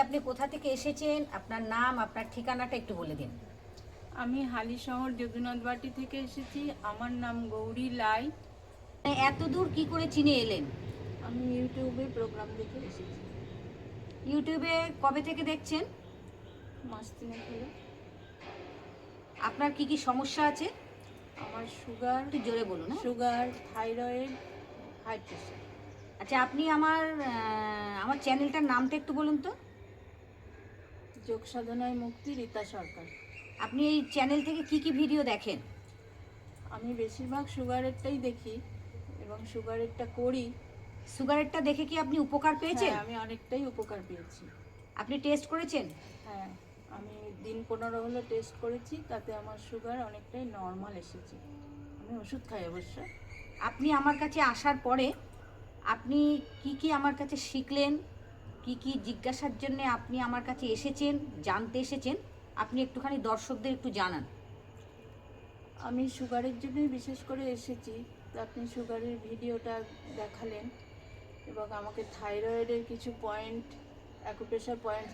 আপনি কোথা থেকে এসেছেন আপনার নাম আপনার ঠিকানাটা একটু বলে দিন। আমি হালি শহর যদুনাথ বাটি থেকে এসেছি। আমার নাম গৌরী লাই। মানে এত দূর কি করে চিনে এলেন? আমি ইউটিউবে প্রোগ্রাম দেখে এসেছি। ইউটিউবে কবে থেকে দেখছেন? মাস তিনেক হলো। আপনার কি কি সমস্যা আছে? আমার সুগার একটু জোরে বলুন হ্যাঁ? সুগার থাইরয়েড হাই প্রেশার আচ্ছা আপনি আমার আহ, আমার চ্যানেলটার নামটা একটু বলুন তো। যোগ সাধনায় মুক্তি রীতা সরকার। আপনি এই চ্যানেল থেকে কি কি ভিডিও দেখেন? আমি বেশিরভাগ সুগারেরটাই দেখি এবং সুগারেরটা করি। সুগারেরটা দেখে কি আপনি উপকার পেয়েছেন? হ্যাঁ, আমি অনেকটাই উপকার পেয়েছি। আপনি টেস্ট করেছেন? হ্যাঁ আমি দিন পনেরো হলো টেস্ট করেছি তাতে আমার সুগার অনেকটাই নর্মাল এসেছে। আমি ওষুধ খাই অবশ্য। আপনি আমার কাছে আসার পরে আপনি কি কি আমার কাছে শিখলেন? কি কি জিজ্ঞাসার জন্য আপনি আমার কাছে এসেছেন জানতে এসেছেন? আপনি একটুখানি দর্শকদের একটু জানান। আমি সুগারের জন্যই বিশেষ করে এসেছি। আপনি সুগারের ভিডিওটা দেখালেন এবং আমাকে থাইরয়েডের কিছু পয়েন্ট অ্যাকুপ্রেশার পয়েন্ট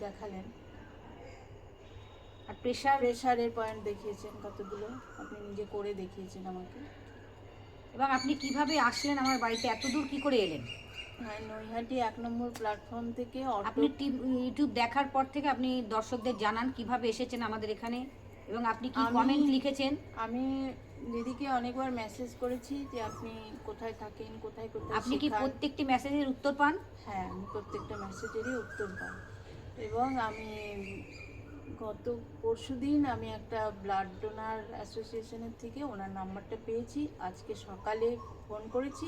দেখালেন। আর প্রেশার? প্রেশারের পয়েন্ট দেখিয়েছেন কতগুলো? আপনি নিজে করে দেখিয়েছেন আমাকে। এবং আপনি কীভাবে আসলেন আমার বাড়িতে? এত দূর কি করে এলেন? নৈহাটি এক নম্বর প্ল্যাটফর্ম থেকে আপনি ইউটিউব দেখার পর থেকে আপনি দর্শকদের জানান কীভাবে এসেছেন আমাদের এখানে এবং আপনি কি কমেন্ট লিখেছেন? আমি দিদিকে অনেকবার মেসেজ করেছি যে আপনি কোথায় থাকেন কোথায় কোথায় আপনি কি প্রত্যেকটি মেসেজের উত্তর পান? হ্যাঁ আমি প্রত্যেকটা মেসেজেরই উত্তর পাই। এবং আমি গত পরশুদিন আমি একটা ব্লাড ডোনার অ্যাসোসিয়েশনের থেকে ওনার নাম্বারটা পেয়েছি। আজকে সকালে ফোন করেছি।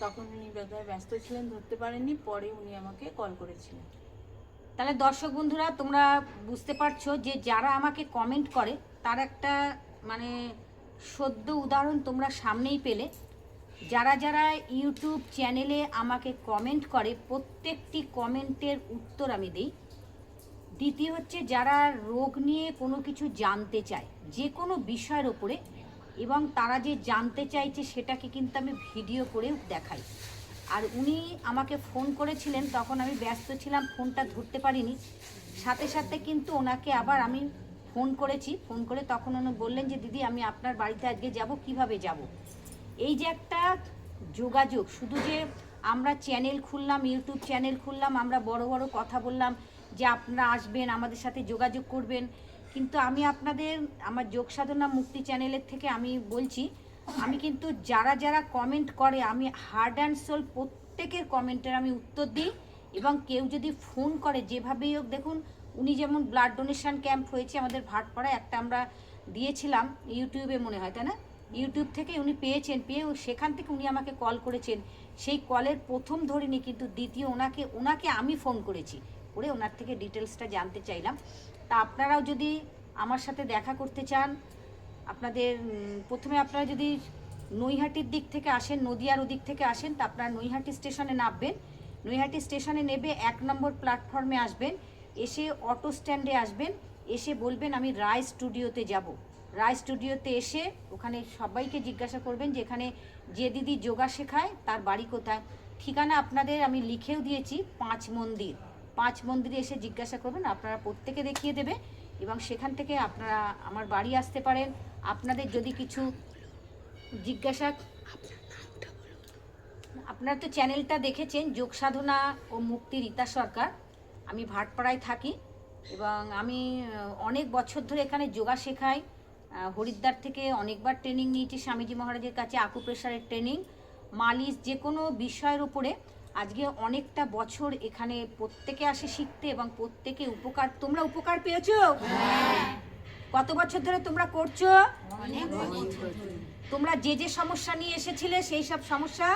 তখন উনি ব্যস্ত ছিলেন, ধরতে পারেননি, পরে উনি আমাকে কল করেছিলেন। তাহলে দর্শক বন্ধুরা, তোমরা বুঝতে পারছ যে যারা আমাকে কমেন্ট করে, তার একটা মানে সদ্য উদাহরণ তোমরা সামনেই পেলে। যারা যারা ইউটিউব চ্যানেলে আমাকে কমেন্ট করে, প্রত্যেকটি কমেন্টের উত্তর আমি দিই। দ্বিতীয় হচ্ছে, যারা রোগ নিয়ে কোনো কিছু জানতে চায় যে কোনো বিষয়ের ওপরে এবং তারা যে জানতে চাইছে সেটাকে কিন্তু আমি ভিডিও করেও দেখাই। আর উনি আমাকে ফোন করেছিলেন, তখন আমি ব্যস্ত ছিলাম, ফোনটা ধরতে পারিনি। সাথে সাথে কিন্তু ওনাকে আবার আমি ফোন করেছি, ফোন করে তখন উনি বললেন যে, দিদি, আমি আপনার বাড়িতে আজকে যাব, কীভাবে যাব? এই যে একটা যোগাযোগ, শুধু যে আমরা চ্যানেল খুললাম, ইউটিউব চ্যানেল খুললাম, আমরা বড় বড় কথা বললাম যে, আপনারা আসবেন, আমাদের সাথে যোগাযোগ করবেন। কিন্তু আমি আপনাদের আমার যোগ সাধনা মুক্তি চ্যানেলের থেকে আমি বলছি, আমি কিন্তু যারা যারা কমেন্ট করে, আমি হার্ড অ্যান্ড সোল প্রত্যেকের কমেন্টের আমি উত্তর দিই এবং কেউ যদি ফোন করে, যেভাবেই হোক দেখুন, উনি যেমন ব্লাড ডোনেশন ক্যাম্প হয়েছে আমাদের ভাটপাড়ায়, একটা আমরা দিয়েছিলাম, ইউটিউবে মনে হয়, তাই না? ইউটিউব থেকে উনি পেয়েছেন, পেয়ে সেখান থেকে উনি আমাকে কল করেছেন। সেই কলের প্রথম ধরিনি, কিন্তু দ্বিতীয় ওনাকে ওনাকে আমি ফোন করেছি। করে ওনার থেকে ডিটেলসটা জানতে চাইলাম। তা আপনারাও যদি আমার সাথে দেখা করতে চান, আপনাদের প্রথমে আপনারা যদি নৈহাটির দিক থেকে আসেন, নদিয়ার ওদিক থেকে আসেন, তা আপনারা নৈহাটি স্টেশনে নামবেন। নৈহাটি স্টেশনে নেবে এক নম্বর প্ল্যাটফর্মে আসবেন, এসে অটো স্ট্যান্ডে আসবেন, এসে বলবেন, আমি রায় স্টুডিওতে যাব। রায় স্টুডিওতে এসে ওখানে সবাইকে জিজ্ঞাসা করবেন যে, এখানে যে দিদি যোগা শেখায়, তার বাড়ি কোথায়? ঠিকানা আপনাদের আমি লিখেও দিয়েছি, পাঁচ মন্দির। পাঁচ মন্দিরে এসে জিজ্ঞাসা করবেন, আপনারা প্রত্যেকে দেখিয়ে দেবে এবং সেখান থেকে আপনারা আমার বাড়ি আসতে পারেন। আপনাদের যদি কিছু জিজ্ঞাসা আপনারা তো চ্যানেলটা দেখেছেন, যোগ সাধনা ও মুক্তি রীতা সরকার। আমি ভাটপাড়ায় থাকি এবং আমি অনেক বছর ধরে এখানে যোগা শেখাই। হরিদ্বার থেকে অনেকবার ট্রেনিং নিয়েছি স্বামীজি মহারাজের কাছে আকুপ্রেশারের ট্রেনিং মালিশ যে কোনো বিষয়ের উপরে আজকে অনেকটা বছর এখানে প্রত্যেকে আসে শিখতে এবং প্রত্যেকে উপকার তোমরা উপকার পেয়েছ? কত বছর ধরে তোমরা করছ? তোমরা যে যে সমস্যা নিয়ে এসেছিলে সেই সব সমস্যা?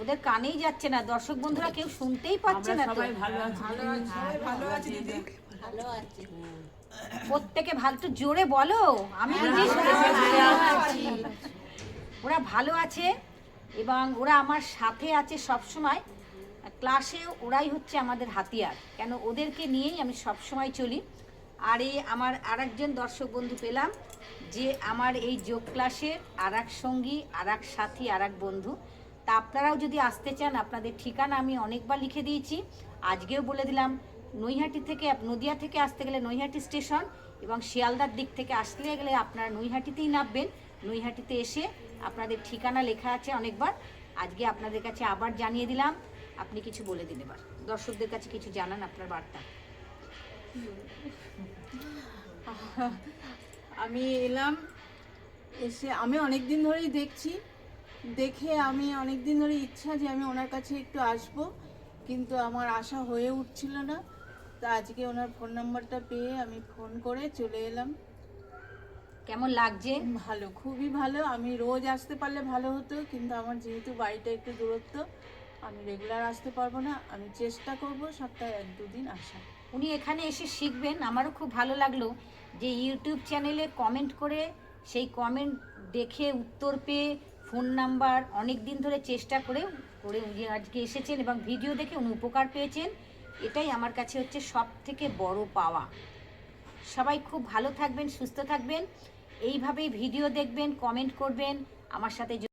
ওদের কানেই যাচ্ছে না। দর্শক বন্ধুরা কেউ শুনতেই পাচ্ছে না তো। প্রত্যেকে ভালো তো জোরে বলো। আমি পাচ্ছি। ওরা ভালো আছে? এবং ওরা আমার সাথে আছে সব সময় ক্লাসে ওরাই হচ্ছে আমাদের হাতিয়ার। কেন ওদেরকে নিয়েই আমি সব সময় চলি। আর এই আমার আরেকজন দর্শক বন্ধু পেলাম, যে আমার এই যোগ ক্লাসের আর এক সঙ্গী আর এক সাথী আর এক বন্ধু। তা আপনারাও যদি আসতে চান, আপনাদের ঠিকানা আমি অনেকবার লিখে দিয়েছি। আজকেও বলে দিলাম, নৈহাটি থেকে নদিয়া থেকে আসতে গেলে নৈহাটি স্টেশন এবং শিয়ালদার দিক থেকে আসতে গেলে আপনারা নৈহাটিতেই নামবেন। নৈহাটিতে এসে আপনাদের ঠিকানা লেখা আছে অনেকবার। আজকে আপনাদের কাছে আবার জানিয়ে দিলাম। আপনি কিছু বলে দিন এবার দর্শকদের কাছে কিছু জানান আপনার বার্তা। আমি এলাম, এসে আমি অনেক দিন ধরেই দেখছি। দেখে আমি অনেক দিন ধরে ইচ্ছা যে আমি ওনার কাছে একটু আসব, কিন্তু আমার আশা হয়ে উঠছিল না। তা আজকে ওনার ফোন নাম্বারটা পেয়ে আমি ফোন করে চলে এলাম। কেমন লাগছে? ভালো খুবই ভালো। আমি রোজ আসতে পারলে ভালো হতো কিন্তু আমার যেহেতু বাড়িটা একটু দূরত্ব আমি রেগুলার আসতে পারব না। আমি চেষ্টা করব সপ্তাহে এক দুদিন আসা। উনি এখানে এসে শিখবেন আমারও খুব ভালো লাগল যে ইউটিউব চ্যানেলে কমেন্ট করে সেই কমেন্ট দেখে উত্তর পেয়ে ফোন নাম্বার অনেক দিন ধরে চেষ্টা করে করে উনি আজকে এসেছেন এবং ভিডিও দেখে উনি উপকার পেয়েছেন। এটাই আমার কাছে হচ্ছে সব থেকে বড় পাওয়া। সবাই খুব ভালো থাকবেন সুস্থ থাকবেন। এইভাবেই ভিডিও দেখবেন কমেন্ট করবেন আমার সাথে